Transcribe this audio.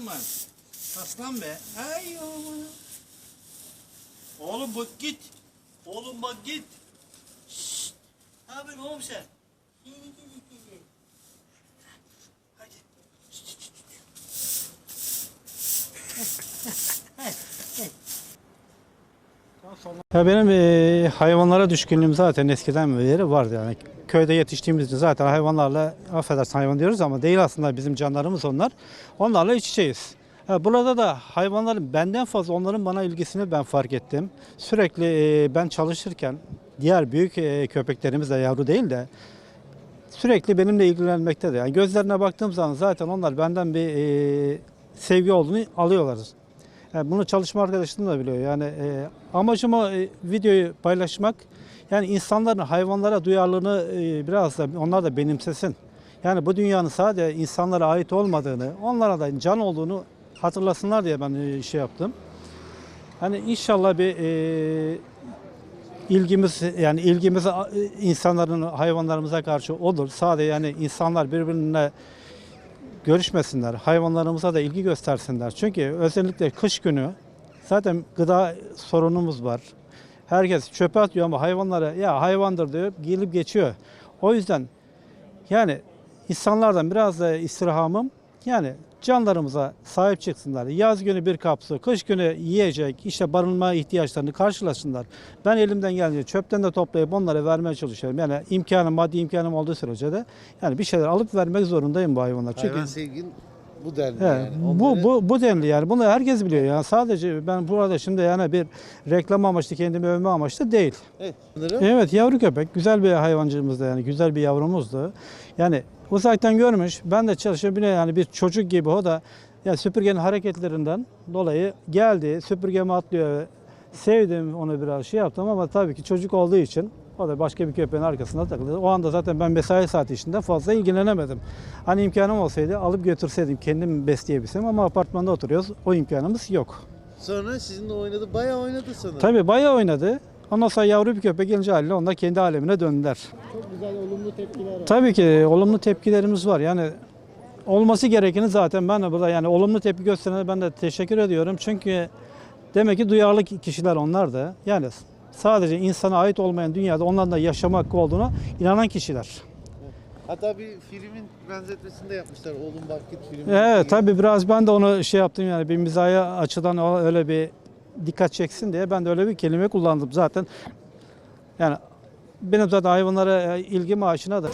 aman. Aslan be. Ay aman. Oğlum bak git. Oğlum bak git. Şşt. Ne yapıyorsun oğlum sen? Ya benim e, hayvanlara düşkünlüğüm zaten eskiden beri vardı yani. Köyde yetiştiğimizde zaten hayvanlarla affedersin hayvan diyoruz ama değil aslında bizim canlarımız onlar. Onlarla iç içeyiz. Ha, burada da hayvanların benden fazla onların bana ilgisini ben fark ettim. Sürekli e, ben çalışırken diğer büyük e, köpeklerimiz de yavru değil de sürekli benimle ilgilenmektedir. Yani gözlerine baktığım zaman zaten onlar benden bir e, sevgi olduğunu alıyorlar. Yani bunu çalışma arkadaşım da biliyor. Yani e, amacım o e, videoyu paylaşmak. Yani insanların hayvanlara duyarlılığını e, biraz da onlar da benimsesin. Yani bu dünyanın sadece insanlara ait olmadığını, onlara da can olduğunu hatırlasınlar diye ben e, şey yaptım. Hani inşallah bir e, ilgimiz yani ilgimiz insanların hayvanlarımıza karşı olur. Sadece yani insanlar birbirine görüşmesinler, hayvanlarımıza da ilgi göstersinler. Çünkü özellikle kış günü zaten gıda sorunumuz var. Herkes çöpe atıyor ama hayvanlara ya hayvandır diyor gelip geçiyor. O yüzden yani insanlardan biraz da istirhamım yani canlarımıza sahip çıksınlar. Yaz günü bir kapsu, kış günü yiyecek, işte barınma ihtiyaçlarını karşılasınlar. Ben elimden gelince çöpten de toplayıp onlara vermeye çalışıyorum. Yani imkanım, maddi imkanım olduğu sürece de yani bir şeyler alıp vermek zorundayım bu hayvanlara. Çünkü Hayvan sevgin bu denli He, yani. bu Onları- bu bu denli yani. Bunu herkes biliyor yani. Sadece ben burada şimdi yani bir reklam amaçlı kendimi övme amaçlı değil. Evet. Evet yavru köpek güzel bir hayvancığımızdı yani güzel bir yavrumuzdu. Yani uzaktan görmüş ben de çalışıyor yani bir çocuk gibi o da yani süpürgenin hareketlerinden dolayı geldi süpürgeme atlıyor. Sevdim onu biraz şey yaptım ama tabii ki çocuk olduğu için da başka bir köpeğin arkasında takıldı. O anda zaten ben mesai saati içinde fazla ilgilenemedim. Hani imkanım olsaydı alıp götürseydim kendim besleyebilsem ama apartmanda oturuyoruz. O imkanımız yok. sonra sizinle oynadı. Bayağı oynadı sanırım. Tabii bayağı oynadı. Ondan sonra yavru bir köpek gelince haliyle onlar kendi alemine döndüler. Çok güzel olumlu tepkiler var. Tabii ki olumlu tepkilerimiz var. Yani olması gerekeni zaten ben de burada yani olumlu tepki gösterene ben de teşekkür ediyorum. Çünkü demek ki duyarlı kişiler onlar da. Yani sadece insana ait olmayan dünyada onların da yaşama hakkı olduğuna inanan kişiler. Hatta bir filmin benzetmesini de yapmışlar. Oğlum bak git filmi. Evet tabii biraz ben de onu şey yaptım yani bir mizaya açıdan öyle bir dikkat çeksin diye ben de öyle bir kelime kullandım zaten. Yani benim zaten hayvanlara ilgim aşinadır.